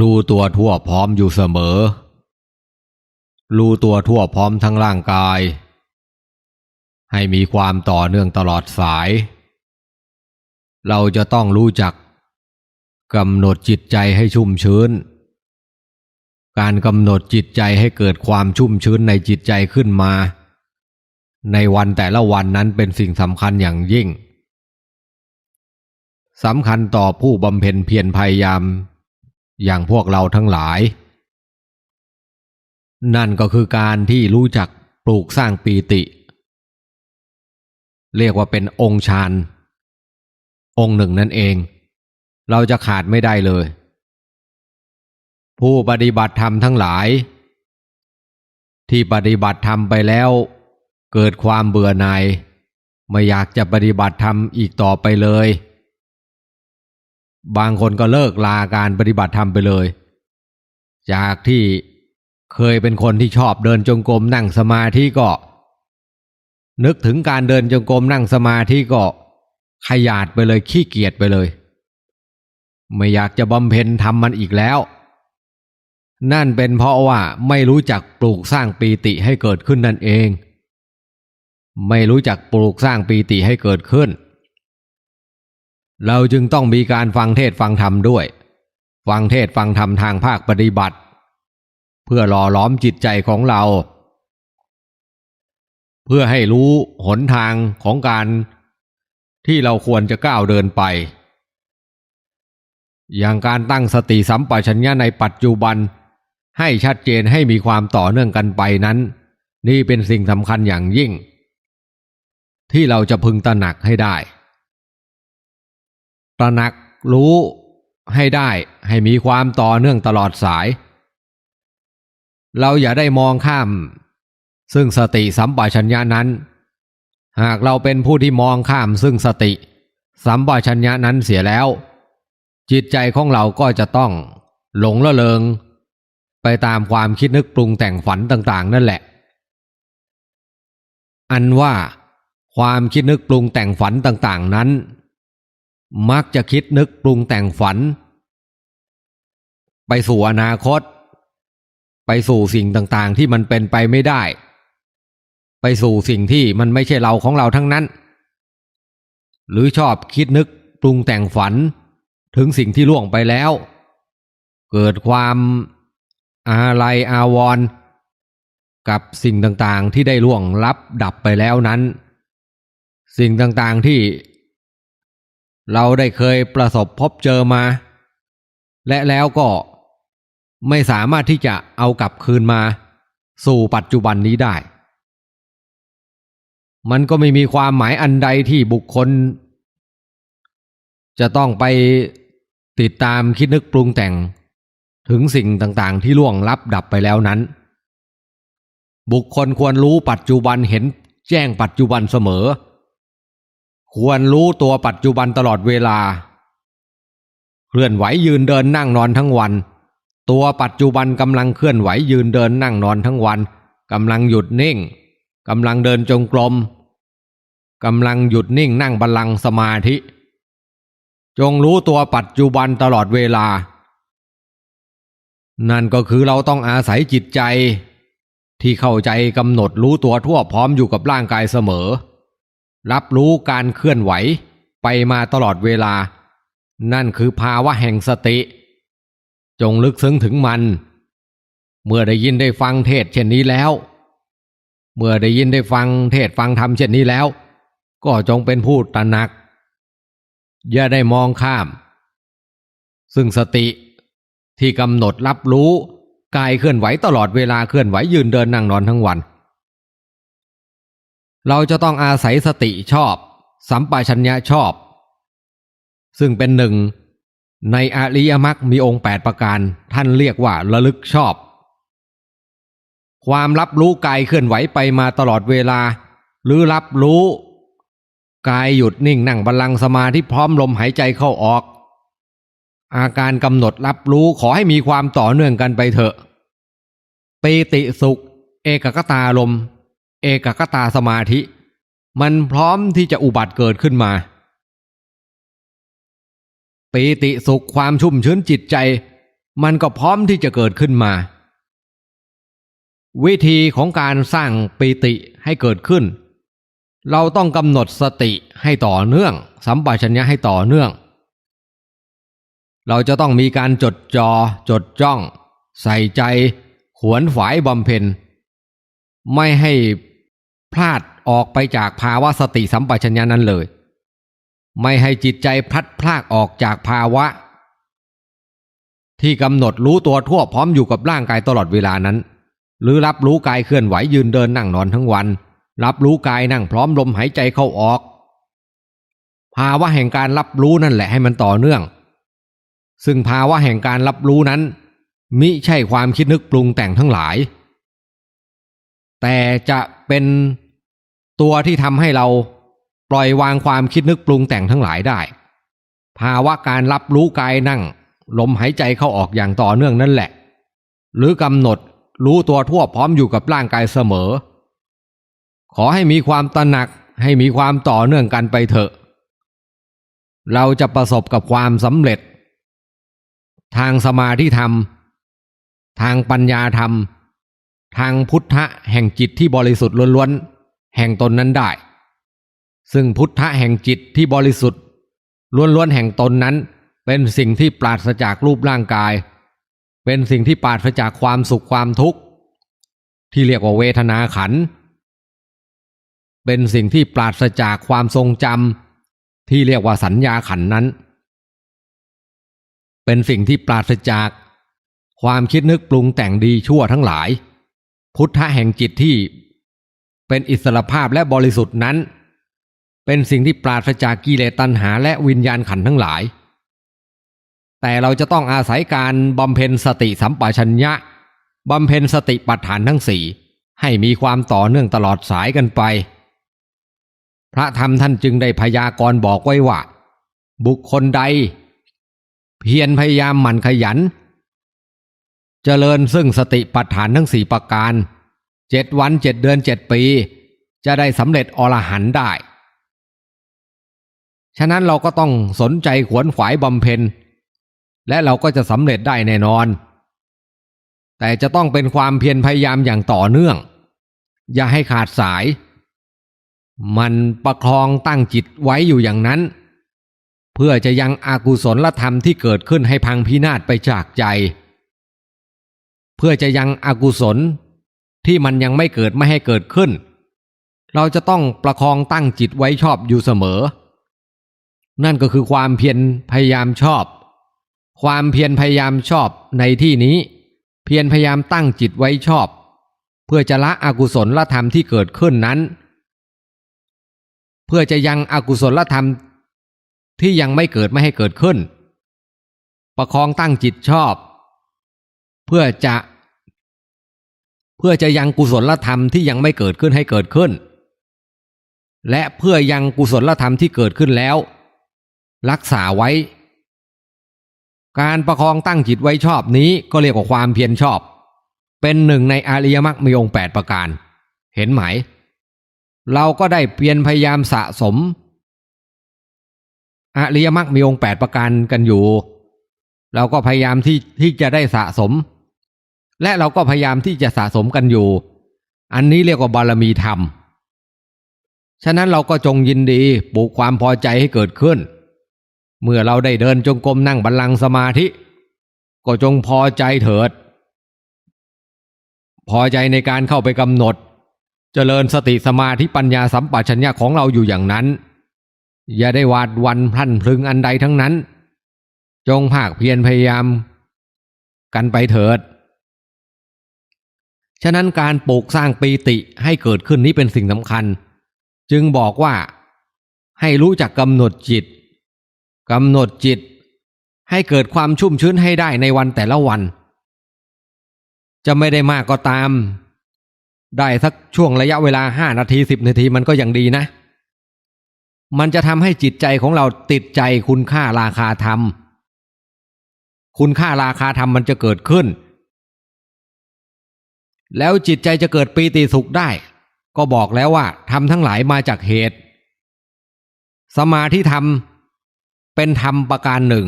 รู้ตัวทั่วพร้อมอยู่เสมอ รู้ตัวทั่วพร้อมทั้งร่างกาย ให้มีความต่อเนื่องตลอดสาย เราจะต้องรู้จักกำหนดจิตใจให้ชุ่มชื้น การกำหนดจิตใจให้เกิดความชุ่มชื้นในจิตใจขึ้นมา ในวันแต่ละวันนั้นเป็นสิ่งสำคัญอย่างยิ่งสำคัญต่อผู้บำเพ็ญเพียรพยายาม อย่างพวกเราทั้งหลาย นั่นก็คือการที่รู้จักปลูกสร้างปีติ เรียกว่าเป็นองค์ฌานองค์หนึ่งนั่นเอง เราจะขาดไม่ได้เลย ผู้ปฏิบัติธรรมทั้งหลาย ที่ปฏิบัติธรรมไปแล้ว เกิดความเบื่อหน่ายไม่อยากจะปฏิบัติธรรมอีกต่อไปเลย บางคนก็เลิกลาการปฏิบัติธรรมไปเลย จากที่เคยเป็นคนที่ชอบเดินจงกรมนั่งสมาธิก็ นึกถึงการเดินจงกรมนั่งสมาธิก็ขยาดไปเลยขี้เกียจไปเลย ไม่อยากจะบำเพ็ญทำมันอีกแล้ว นั่นเป็นเพราะว่าไม่รู้จักปลูกสร้างปีติให้เกิดขึ้นนั่นเอง ไม่รู้จักปลูกสร้างปีติให้เกิดขึ้น เราจึงต้องมีการฟังเทศฟังธรรมด้วย ฟังเทศฟังธรรมทางภาคปฏิบัติ เพื่อหล่อล้อมจิตใจของเรา เพื่อให้รู้หนทางของการที่เราควรจะก้าวเดินไป อย่างการตั้งสติสัมปชัญญะในปัจจุบัน ให้ชัดเจนให้มีความต่อเนื่องกันไปนั้น นี่เป็นสิ่งสำคัญอย่างยิ่ง ที่เราจะพึงตระหนักให้ได้ ระหนักรู้ให้ได้ให้มีความต่อเนื่องตลอดสาย เราอย่าได้มองข้าม ซึ่งสติสัมปชัญญะนั้น หากเราเป็นผู้ที่มองข้ามซึ่งสติ สัมปชัญญะนั้นเสียแล้ว จิตใจของเราก็จะต้องหลงละเลงไปตามความคิดนึกปรุงแต่งฝันต่างๆ นั่นแหละ อันว่าความคิดนึกปรุงแต่งฝันต่างๆนั้น มักจะคิดนึกปรุงแต่งฝัน ไปสู่อนาคต ไปสู่สิ่งต่างๆ ที่มันเป็นไปไม่ได้ ไปสู่สิ่งที่มันไม่ใช่เราของเราทั้งนั้น หรือชอบคิดนึกปรุงแต่งฝันถึงสิ่งที่ล่วงไปแล้ว เกิดความอาลัยอาวรณ์กับสิ่งต่างๆที่ได้ล่วงลับดับไปแล้วนั้น สิ่งต่างๆที่ เราได้เคยประสบพบเจอมา และแล้วก็ไม่สามารถที่จะเอากลับคืนมา สู่ปัจจุบันนี้ได้ มันก็ไม่มีความหมายอันใดที่บุคคล จะต้องไปติดตามคิดนึกปรุงแต่ง ถึงสิ่งต่างๆ ที่ล่วงลับดับไปแล้วนั้น บุคคลควรรู้ปัจจุบันเห็นแจ้งปัจจุบันเสมอ ควรรู้ตัวปัจจุบันตลอดเวลา เคลื่อนไหวยืนเดินนั่งนอนทั้งวัน ตัวปัจจุบันกำลังเคลื่อนไหวยืนเดินนั่งนอนทั้งวันกำลังหยุดนิ่งกำลังเดินจงกรมกำลังหยุดนิ่งนั่งบัลลังสมาธิ จงรู้ตัวปัจจุบันตลอดเวลา นั่นก็คือเราต้องอาศัยจิตใจ ที่เข้าใจกำหนดรู้ตัวทั่วพร้อมอยู่กับร่างกายเสมอ รับรู้การเคลื่อนไหวไปมาตลอดเวลา นั่นคือภาวะแห่งสติ จงลึกซึ้งถึงมัน เมื่อได้ยินได้ฟังเทศเช่นนี้แล้ว เมื่อได้ยินได้ฟังเทศฟังธรรมเช่นนี้แล้ว ก็จงเป็นผู้ตระหนัก อย่าได้มองข้าม ซึ่งสติที่กำหนดรับรู้กายเคลื่อนไหวตลอดเวลาเคลื่อนไหวยืนเดินนั่งนอนทั้งวัน เราจะต้องอาศัยสติชอบ สัมปชัญญะชอบ ซึ่งเป็นหนึ่ง ในอริยมรรคมีองค์แปดประการท่านเรียกว่าระลึกชอบ ความรับรู้กายเคลื่อนไหวไปมาตลอดเวลา หรือรับรู้กายหยุดนิ่งนั่งบัลลังสมาธิพร้อมลมหายใจเข้าออก อาการกำหนดรับรู้ขอให้มีความต่อเนื่องกันไปเถอะปีติสุข เอกกตาลม เอกกตาสมาธิ มันพร้อมที่จะอุบัติเกิดขึ้นมาปีติสุขความชุ่มชื้นจิตใจ มันก็พร้อมที่จะเกิดขึ้นมา วิธีของการสร้างปีติให้เกิดขึ้น เราต้องกำหนดสติให้ต่อเนื่อง สัมปชัญญะให้ต่อเนื่อง เราจะต้องมีการจดจอจดจ้อง ใส่ใจ ขวนฝายบำเพ็ญ ไม่ให้ พลาดออกไปจากภาวะสติสัมปชัญญะนั้นเลย ไม่ให้จิตใจพลัดพรากออกจากภาวะ ที่กำหนดรู้ตัวทั่วพร้อมอยู่กับร่างกายตลอดเวลานั้น หรือรับรู้กายเคลื่อนไหวยืนเดินนั่งนอนทั้งวัน รับรู้กายนั่งพร้อมลมหายใจเข้าออก ภาวะแห่งการรับรู้นั่นแหละให้มันต่อเนื่อง ซึ่งภาวะแห่งการรับรู้นั้น มิใช่ความคิดนึกปรุงแต่งทั้งหลาย แต่จะเป็น ตัวที่ทำให้เราปล่อยวางความคิดนึกปรุงแต่งทั้งหลายได้ ภาวะการรับรู้กายนั่ง ลมหายใจเข้าออกอย่างต่อเนื่องนั่นแหละ หรือกำหนดรู้ตัวทั่วพร้อมอยู่กับร่างกายเสมอ ขอให้มีความตระหนักให้มีความต่อเนื่องกันไปเถอะ เราจะประสบกับความสำเร็จ ทางสมาธิธรรม ทางปัญญาธรรม ทางพุทธะแห่งจิตที่บริสุทธิ์ล้วนๆ แห่งตนนั้นได้ ซึ่งพุทธะแห่งจิตที่บริสุทธิ์ล้วนๆแห่งตนนั้น เป็นสิ่งที่ปราศจากรูปร่างกาย เป็นสิ่งที่ปราศจากความสุขความทุกข์ ที่เรียกว่าเวทนาขัน เป็นสิ่งที่ปราศจากความทรงจำที่เรียกว่าสัญญาขันนั้น เป็นสิ่งที่ปราศจากความคิดนึกปรุงแต่งดีชั่วทั้งหลาย พุทธะแห่งจิตที่ เป็นอิสรภาพและบริสุทธิ์นั้น เป็นสิ่งที่ปราศจากกิเลสตัณหาและวิญญาณขันทั้งหลาย แต่เราจะต้องอาศัยการบำเพ็ญสติสัมปชัญญะบำเพ็ญสติปัฏฐานทั้งสี่ให้มีความต่อเนื่องตลอดสายกันไป พระธรรมท่านจึงได้พยากรณ์บอกไว้ว่า บุคคลใด เพียรพยายามหมั่นขยันเจริญซึ่งสติปัฏฐานทั้งสี่ประการ เจ็ดวันเจ็ดเดือนเจ็ดปี จะได้สำเร็จอรหันต์ได้ ฉะนั้นเราก็ต้องสนใจขวนขวายบำเพ็ญ และเราก็จะสำเร็จได้แน่นอน แต่จะต้องเป็นความเพียรพยายามอย่างต่อเนื่อง อย่าให้ขาดสาย มันประคองตั้งจิตไว้อยู่อย่างนั้น เพื่อจะยังอากุศลธรรมที่เกิดขึ้นให้พังพินาศไปจากใจ เพื่อจะยังอกุศล ที่มันยังไม่เกิดไม่ให้เกิดขึ้น เราจะต้องประคองตั้งจิตไว้ชอบอยู่เสมอ นั่นก็คือความเพียรพยายามชอบ ความเพียรพยายามชอบในที่นี้ เพียรพยายามตั้งจิตไว้ชอบ เพื่อจะละอกุศลละธรรมที่เกิดขึ้นนั้น เพื่อจะยังอกุศลละธรรมที่ยังไม่เกิดไม่ให้เกิดขึ้น ประคองตั้งจิตชอบ เพื่อจะ พื่อจะยังกุศลธรรมที่ยังไม่เกิดขึ้นให้เกิดขึ้น และเพื่อยังกุศลธรรมที่เกิดขึ้นแล้ว รักษาไว้ การประคองตั้งจิตไว้ชอบนี้ก็เรียกว่าความเพียรชอบ เป็นหนึ่งในอริยมรรคมีองค์แปดประการ เห็นไหม เราก็ได้เพียรพยายามสะสม อริยมรรคมีองค์แปดประการกันอยู่ เราก็พยายามที่ที่จะได้สะสม และเราก็พยายามที่จะสะสมกันอยู่ อันนี้เรียกว่าบารมีธรรม ฉะนั้นเราก็จงยินดีปลูกความพอใจให้เกิดขึ้น เมื่อเราได้เดินจงกรมนั่งบัลลังก์สมาธิ ก็จงพอใจเถิด พอใจในการเข้าไปกำหนดเจริญสติสมาธิปัญญาสัมปชัญญะของเราอยู่อย่างนั้น อย่าได้วาดวันพลันพลึงอันใดทั้งนั้น จงภาคเพียรพยายาม กันไปเถิด ฉะนั้นการปลูกสร้างปีติให้เกิดขึ้นนี้เป็นสิ่งสำคัญ จึงบอกว่าให้รู้จักกำหนดจิตกำหนดจิต ให้เกิดความชุ่มชื้นให้ได้ในวันแต่ละวัน จะไม่ได้มากก็ตาม ได้สักช่วงระยะเวลาห้านาทีสิบนาทีมันก็ยังดีนะ มันจะทำให้จิตใจของเราติดใจคุณค่าราคาธรรม คุณค่าราคาธรรมมันจะเกิดขึ้น แล้วจิตใจจะเกิดปีติสุขได้ ก็บอกแล้วว่าทำทั้งหลายมาจากเหตุ สมาธิธรรม เป็นธรรมประการหนึ่ง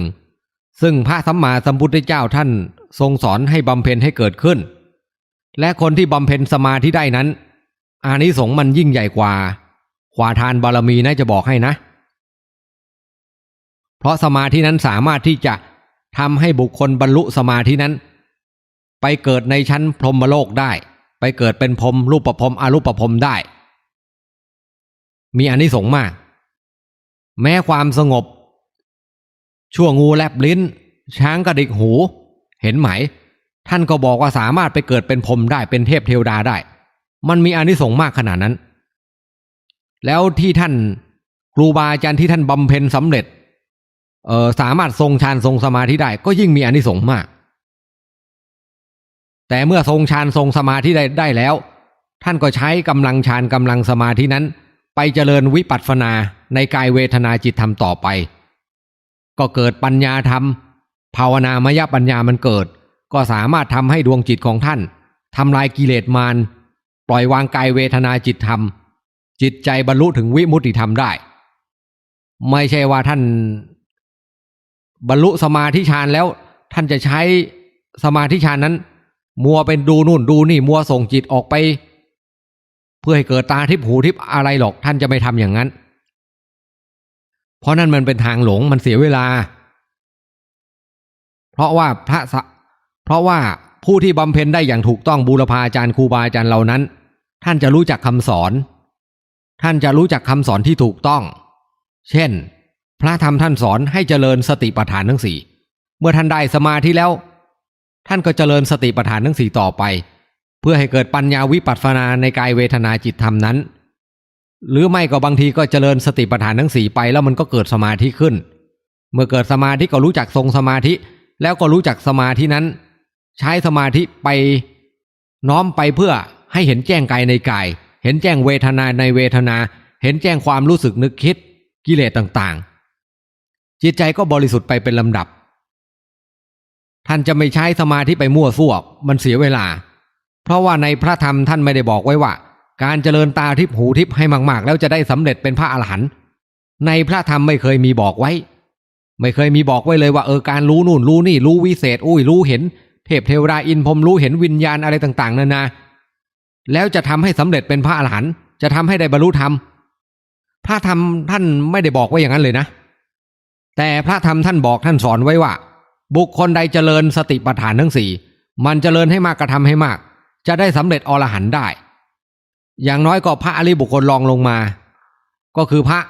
ซึ่งพระสัมมาสัมพุทธเจ้าท่านทรงสอนให้บำเพ็ญให้เกิดขึ้น และคนที่บำเพ็ญสมาธิได้นั้น อานิสงส์มันยิ่งใหญ่กว่ากว่าทานบารมีนะจะบอกให้นะ เพราะสมาธินั้นสามารถที่จะทำให้บุคคลบรรลุสมาธินั้น ไปเกิดในชั้นพรหมโลกได้ ไปเกิดเป็นพรหมรูปประพรมอรูปประพรมได้ มีอานิสงส์มาก แม้ความสงบ ชั่วงูแลบลิ้น ช้างกระดิกหู เห็นไหม ท่านก็บอกว่าสามารถไปเกิดเป็นพรหมได้เป็นเทพเทวดาได้ มันมีอานิสงส์มากขนาดนั้น แล้วที่ท่านครูบาอาจารย์ที่ท่านบำเพ็ญสำเร็จเออสามารถทรงฌานทรงสมาธิได้ ก็ยิ่งมีอานิสงส์มาก แต่เมื่อทรงฌานทรงสมาธิได้ได้แล้ว ท่านก็ใช้กำลังฌานกำลังสมาธินั้น ไปเจริญวิปัสสนาในกายเวทนาจิตธรรมต่อไป ก็เกิดปัญญาธรรม ภาวนามยปัญญามันเกิด ก็สามารถทำให้ดวงจิตของท่านทำลายกิเลสมารปล่อยวางกายเวทนาจิตธรรม จิตใจบรรลุถึงวิมุตติธรรมได้ ไม่ใช่ว่าท่าน บรรลุสมาธิฌานแล้ว ท่านจะใช้สมาธิฌานนั้น มัวเป็นดูนู่นดูนี่มัวส่งจิตออกไป เพื่อให้เกิดตาทิพหูทิพอะไรหรอกท่านจะไม่ทำอย่างนั้น เพราะนั่นมันเป็นทางหลงมันเสียเวลา เพราะว่าพระเพราะว่าผู้ที่บำเพ็ญได้อย่างถูกต้องบูรพาจารย์ครูบาอาจารย์เหล่านั้น ท่านจะรู้จักคำสอน ท่านจะรู้จักคำสอนที่ถูกต้อง เช่น พระธรรมท่านสอนให้เจริญสติปัฏฐานทั้งสี่เมื่อท่านได้สมาธิแล้ว ท่านก็เจริญสติปัฏฐานทั้งสี่ต่อไป เพื่อให้เกิดปัญญาวิปัสสนาในกายเวทนาจิตธรรมนั้น หรือไม่ก็บางทีก็เจริญสติปัฏฐานทั้งสี่ไปแล้วมันก็เกิดสมาธิขึ้น เมื่อเกิดสมาธิก็รู้จักทรงสมาธิ แล้วก็รู้จักสมาธินั้น ใช้สมาธิไปน้อมไปเพื่อให้เห็นแจ้งกายในกาย เห็นแจ้งเวทนาในเวทนา เห็นแจ้งความรู้สึกนึกคิด กิเลสต่างๆ จิตใจก็บริสุทธิ์ไปเป็นลำดับ ท่านจะไม่ใช้สมาธิไปมั่วซั่วมันเสียเวลา เพราะว่าในพระธรรมท่านไม่ได้บอกไว้ว่า การเจริญตาทิพหูทิพให้มาก ๆ แล้วจะได้สำเร็จเป็นพระอรหันต์ในพระธรรมไม่เคยมีบอกไว้ ไม่เคยมีบอกไว้เลยว่าเออการรู้นู่นรู้นี่รู้วิเศษ อุ้ยรู้เห็น เทพเทวดาอินพรมรู้เห็นวิญญาณอะไรต่าง ๆนานาแล้วจะทำให้สำเร็จเป็นพระอรหันต์จะทำให้ได้บรรลุธรรมพระธรรมท่านไม่ได้บอกไว้อย่างนั้นเลยนะ แต่พระธรรมท่านบอกท่านสอนไว้ว่า บุคคลใดเจริญสติปัฏฐานทั้งสี่มันเจริญให้มากกระทำให้มาก จะได้สำเร็จอรหันได้ อย่างน้อยก็พระอริบุคคลรองลงมา ก็คือพระ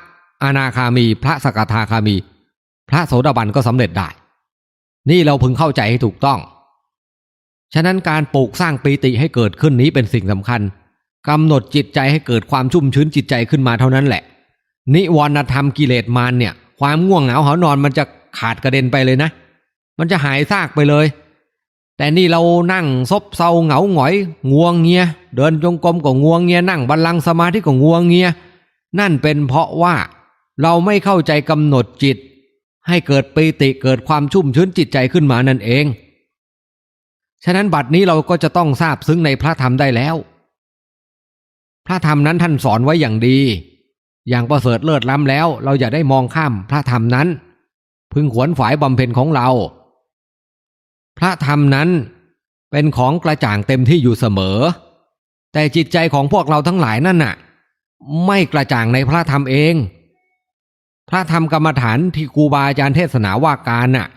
อนาคามี พระสกทาคามี พระโสดาบันก็สำเร็จได้ นี่เราพึงเข้าใจให้ถูกต้อง ฉะนั้นการปลูกสร้างปีติให้เกิดขึ้นนี้เป็นสิ่งสำคัญกำหนดจิตใจให้เกิดความชุ่มชื้นจิตใจขึ้นมาเท่านั้นแหละ นิวรณธรรมกิเลสมารเนี่ย ความง่วงเหงาหานอนมันจะขาดกระเด็นไปเลยนะ มันจะหายซากไปเลย แต่นี่เรานั่งซบเซาเหงาหงอยงวงเงียเดินจงกรมก็งวงเงียนั่งบัลลังสมาธิก็งวงเงียนั่นเป็นเพราะว่าเราไม่เข้าใจกำหนดจิต ให้เกิดปีติเกิดความชุ่มชื้นจิตใจขึ้นมานั่นเอง ฉะนั้นบัดนี้เราก็จะต้องทราบซึ้งในพระธรรมได้แล้ว พระธรรมนั้นท่านสอนไว้อย่างดี อย่างประเสริฐเลิศล้ำแล้ว เราอย่าได้มองข้ามพระธรรมนั้น พึงขวนฝ่ายบำเพ็ญของเรา พระธรรมนั้นเป็นของกระจ่างเต็มที่อยู่เสมอ แต่จิตใจของพวกเราทั้งหลายนั่นน่ะ ไม่กระจ่างในพระธรรมเอง พระธรรมกรรมฐานที่ครูบาอาจารย์เทศนาว่าการน่ะ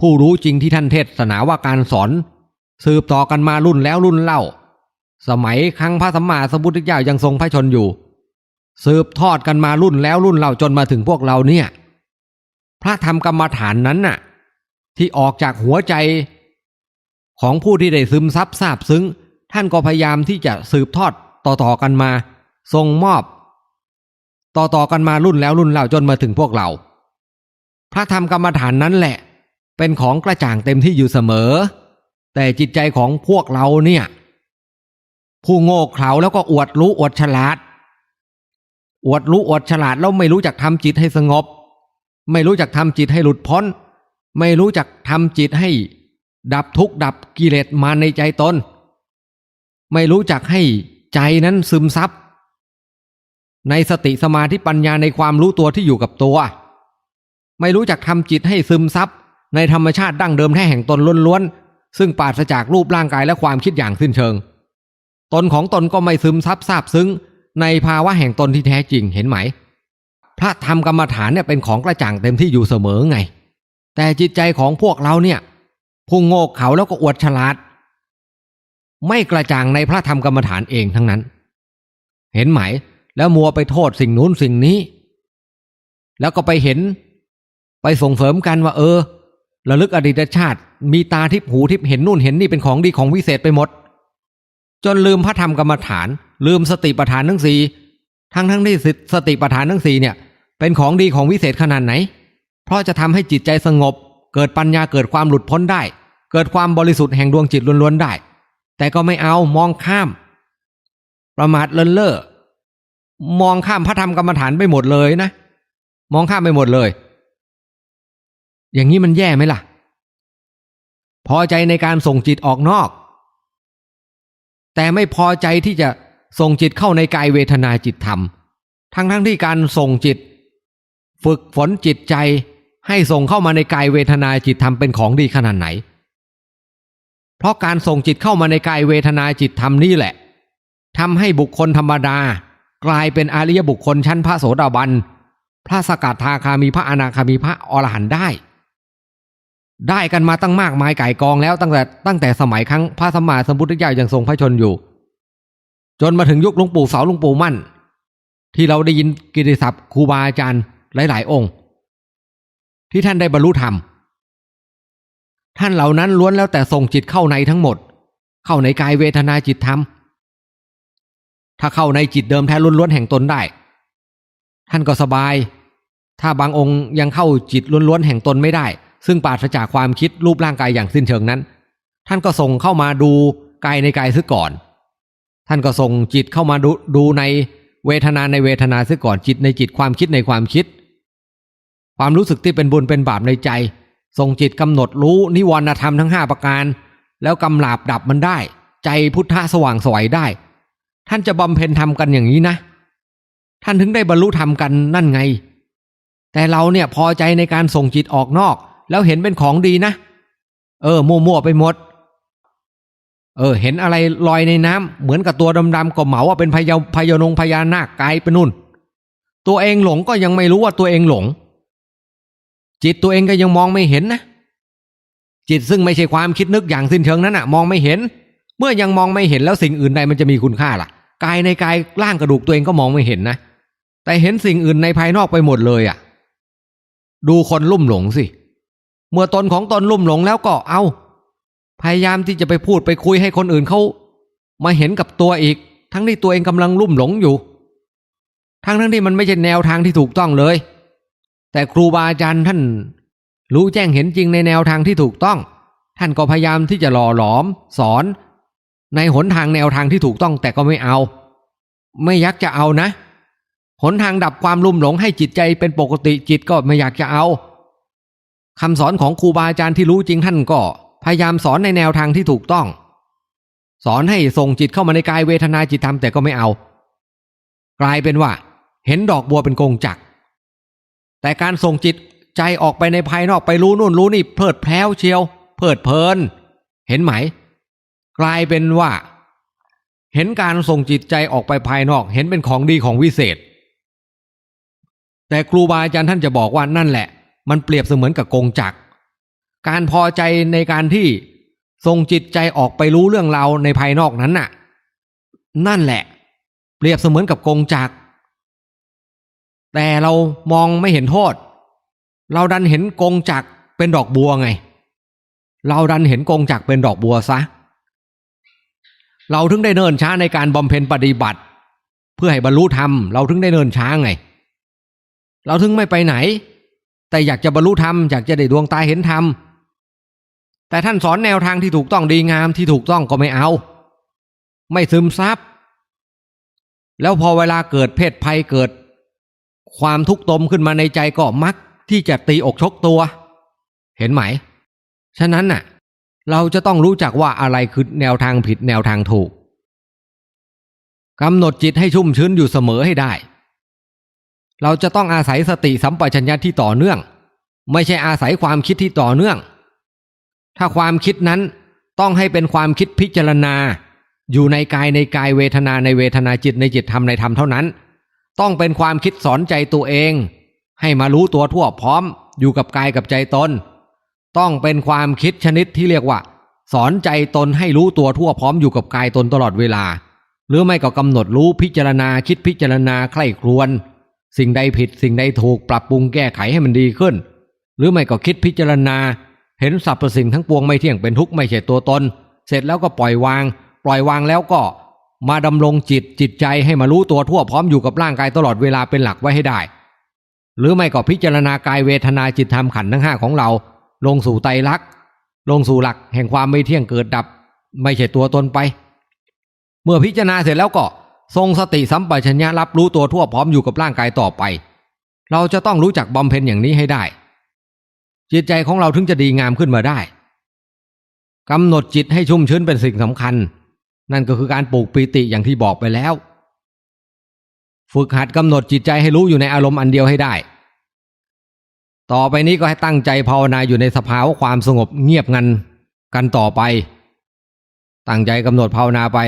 ผู้รู้จริงที่ท่านเทศนาว่าการสอน สืบต่อกันมารุ่นแล้วรุ่นเล่า สมัยครั้งพระสัมมาสัมพุทธเจ้ายังทรงพระชนอยู่ สืบทอดกันมารุ่นแล้วรุ่นเล่าจนมาถึงพวกเราเนี่ย พระธรรมกรรมฐานนั้นน่ะ ที่ออกจากหัวใจ ของผู้ที่ได้ซึมซับซาบซึ้ง ท่านก็พยายามที่จะสืบทอดต่อๆกันมาทรงมอบ ต่อๆกันมารุ่นแล้วรุ่นเล่าจนมาถึงพวกเรา พระธรรมกรรมฐานนั้นแหละ เป็นของกระจ่างเต็มที่อยู่เสมอ แต่จิตใจของพวกเราเนี่ย ผู้โง่เขลาแล้วก็อวดรู้อวดฉลาด อวดรู้อวดฉลาดแล้วไม่รู้จักทำจิตให้สงบ ไม่รู้จักทำจิตให้หลุดพ้น ไม่รู้จักทำจิตให้ ดับทุกข์ดับกิเลสมาในใจตน ไม่รู้จักให้ใจนั้นซึมซับ ในสติสมาธิปัญญาในความรู้ตัวที่อยู่กับตัว ไม่รู้จักทำจิตให้ซึมซับ ในธรรมชาติดั้งเดิมแท้แห่งตนล้วนๆ ซึ่งปราศจากรูปร่างกายและความคิดอย่างสิ้นเชิง ตนของตนก็ไม่ซึมซับซาบซึ้ง ในภาวะแห่งตนที่แท้จริงเห็นไหม พระธรรมกรรมฐานเนี่ยเป็นของกระจ่างเต็มที่อยู่เสมอไง แต่จิตใจของพวกเราเนี่ย พุ่งโง่เขาแล้วก็อวดฉลาด ไม่กระจ่างในพระธรรมกรรมฐานเองทั้งนั้น เห็นไหม แล้วมัวไปโทษสิ่งนู้นสิ่งนี้ แล้วก็ไปเห็น ไปส่งเสริมกันว่า เออระลึกอดีตชาติ มีตาทิพหูทิพเห็นนู่นเห็นนี่เป็นของดีของวิเศษไปหมด จนลืมพระธรรมกรรมฐาน ลืมสติปัฏฐานทั้งสี่ทั้งทั้งที่สติปัฏฐานทั้งสี่เนี่ย เป็นของดีของวิเศษขนาดไหน เพราะจะทำให้จิตใจสงบ เกิดปัญญาเกิดความหลุดพ้นได้ เกิดความบริสุทธิ์แห่งดวงจิตล้วนๆได้ แต่ก็ไม่เอามองข้าม ประมาทเลินเล่อมองข้ามพระธรรมกรรมฐานไปหมดเลยนะ มองข้ามไปหมดเลย อย่างนี้มันแย่ไหมล่ะ พอใจในการส่งจิตออกนอก แต่ไม่พอใจที่จะส่งจิตเข้าในกายเวทนาจิตธรรม ทั้งทั้งที่การส่งจิต ฝึกฝนจิตใจ ให้ส่งเข้ามาในกายเวทนาจิตธรรมเป็นของดีขนาดไหน เพราะการส่งจิตเข้ามาในกายเวทนาจิตธรรมนี่แหละทำให้บุคคลธรรมดา กลายเป็นอริยบุคคลชั้นพระโสดาบัน พระสกัดทาคามีพระอนาคามีพระอรหันต์ได้ ได้กันมาตั้งมากมายไก่กองแล้วตั้งแต่ตั้งแต่สมัยครั้งพระสัมมาสัมพุทธเจ้ายังทรงพระชนอยู่ จนมาถึงยุคหลวงปู่เสาหลวงปู่มั่น ที่เราได้ยินกิตติศัพท์ครูบาอาจารย์หลาย ๆ องค์ ที่ท่านได้บรรลุธรรม ท่านเหล่านั้นล้วนแล้วแต่ส่งจิตเข้าในทั้งหมด เข้าในกายเวทนาจิตธรรม ถ้าเข้าในจิตเดิมแท้ล้วนๆแห่งตนได้ ท่านก็สบาย ถ้าบางองค์ยังเข้าจิตล้วนๆแห่งตนไม่ได้ ซึ่งปราศจากความคิดรูปร่างกายอย่างสิ้นเชิงนั้น ท่านก็ส่งเข้ามาดูกายในกายซะก่อน ท่านก็ส่งจิตเข้ามาดูดูในเวทนาในเวทนาซะก่อนจิตในจิตความคิดในความคิด ความรู้สึกที่เป็นบุญเป็นบาปในใจส่งจิตกำหนดรู้นิวรณธรรมทั้งห้าประการ แล้วกำลาบดับมันได้ ใจพุทธะสว่างสวยได้ ท่านจะบำเพ็ญธรรมกันอย่างนี้นะ ท่านถึงได้บรรลุธรรมกันนั่นไง แต่เราเนี่ยพอใจในการส่งจิตออกนอก แล้วเห็นเป็นของดีนะ เออมั่วๆไปหมด เออ เห็นอะไรลอยในน้ำเหมือนกับตัวดำๆก็เหมาว่าเป็นพยาพยานงพญานาคกายไปนู่น ตัวเองหลงก็ยังไม่รู้ว่าตัวเองหลง จิตตัวเองก็ยังมองไม่เห็นนะ จิตซึ่งไม่ใช่ความคิดนึกอย่างสิ้นเชิงนั้นอะมองไม่เห็น เมื่อยังมองไม่เห็นแล้วสิ่งอื่นใดมันจะมีคุณค่าล่ะ กายในกายร่างกระดูกตัวเองก็มองไม่เห็นนะ แต่เห็นสิ่งอื่นในภายนอกไปหมดเลยอะ่ะดูคนลุ่มหลงสิ เมื่อตนของตนลุ่มหลงแล้วก็เอาพยายามที่จะไปพูดไปคุยให้คนอื่นเขามาเห็นกับตัวอีก ทั้งที่ตัวเองกำลังลุ่มหลงอยู่ ทั้งทั้งที่มันไม่ใช่แนวทางที่ถูกต้องเลย แต่ครูบาอาจารย์ท่าน รู้แจ้งเห็นจริงในแนวทางที่ถูกต้อง ท่านก็พยายามที่จะหล่อหลอม สอน ในหนทางแนวทางที่ถูกต้องแต่ก็ไม่เอา ไม่ยากจะเอานะ หนทางดับความลุ่มหลงให้จิตใจเป็นปกติจิตก็ไม่อยากจะเอาคำสอนของครูบาอาจารย์ที่รู้จริงท่านก็ พยายามสอนในแนวทางที่ถูกต้อง สอนให้ส่งจิตเข้ามาในกายเวทนาจิตธรรมแต่ก็ไม่เอา กลายเป็นว่า เห็นดอกบัวเป็นกงจักร แต่การส่งจิตใจออกไปในภายนอกไปรู้นู่นรู้นี่เพลิดเพลวเชียว เพลิดเพลิน เห็นไหม กลายเป็นว่า เห็นการส่งจิตใจออกไปภายนอก เห็นเป็นของดีของวิเศษ แต่ครูบาอาจารย์ท่านจะบอกว่านั่นแหละ มันเปรียบเสมือนกับกงจักร การพอใจในการที่ส่งจิตใจออกไปรู้เรื่องราวในภายนอกนั้นน่ะ นั่นแหละ เปรียบเสมือนกับกงจักร แต่เรามองไม่เห็นโทษ เราดันเห็นกงจักเป็นดอกบัวไง เราดันเห็นกงจักเป็นดอกบัวซะ เราถึงได้เนินช้าในการบำเพ็ญปฏิบัติ เพื่อให้บรรลุธรรม เราถึงได้เนินช้าไง เราถึงไม่ไปไหน แต่อยากจะบรรลุธรรมอยากจะได้ดวงตาเห็นธรรมแต่ท่านสอนแนวทางที่ถูกต้องดีงามที่ถูกต้องก็ไม่เอา ไม่ซึมซับแล้วพอเวลาเกิดเพศภัยเกิด ความทุกข์ตมขึ้นมาในใจก็มักที่จะตีอกชกตัว เห็นไหม ฉะนั้นน่ะ เราจะต้องรู้จักว่าอะไรคือแนวทางผิดแนวทางถูกกำหนดจิตให้ชุ่มชื้นอยู่เสมอให้ได้ เราจะต้องอาศัยสติสัมปชัญญะที่ต่อเนื่อง ไม่ใช่อาศัยความคิดที่ต่อเนื่อง ถ้าความคิดนั้นต้องให้เป็นความคิดพิจารณา อยู่ในกายในกายเวทนาในเวทนาจิตในจิตธรรมในธรรมเท่านั้น ต้องเป็นความคิดสอนใจตัวเอง ให้มารู้ตัวทั่วพร้อม อยู่กับกายกับใจตน ต้องเป็นความคิดชนิดที่เรียกว่า สอนใจตนให้รู้ตัวทั่วพร้อมอยู่กับกายตนตลอดเวลา หรือไม่ก็กำหนดรู้พิจารณาคิดพิจารณาใคร่ครวญสิ่งใดผิดสิ่งใดถูกปรับปรุงแก้ไขให้มันดีขึ้น หรือไม่ก็คิดพิจารณา เห็นสรรพสิ่งทั้งปวงไม่เที่ยงเป็นทุกข์ไม่ใช่ตัวตน เสร็จแล้วก็ปล่อยวาง ปล่อยวางแล้วก็ มาดำรงจิตจิตใจให้มารู้ตัวทั่วพร้อมอยู่กับร่างกายตลอดเวลาเป็นหลักไว้ให้ได้ หรือไม่ก็พิจารณากายเวทนาจิตธรรมขันธ์ทั้งห้าของเรา ลงสู่ไตรลักษณ์ลงสู่หลักแห่งความไม่เที่ยงเกิดดับ ไม่ใช่ตัวตนไป เมื่อพิจารณาเสร็จแล้วก็ทรงสติสัมปชัญญะรับรู้ตัวทั่วพร้อมอยู่กับร่างกายต่อไป เราจะต้องรู้จักบำเพ็ญอย่างนี้ให้ได้ จิตใจของเราถึงจะดีงามขึ้นมาได้กำหนดจิตให้ชุ่มชื้นเป็นสิ่งสำคัญ นั่นก็คือการปลูกปีติอย่างที่บอกไปแล้ว ฝึกหัดกำหนดจิตใจให้รู้อยู่ในอารมณ์อันเดียวให้ได้ ต่อไปนี้ก็ให้ตั้งใจภาวนาอยู่ในสภาวะความสงบเงียบงันกันต่อไป ตั้งใจกำหนดภาวนาไป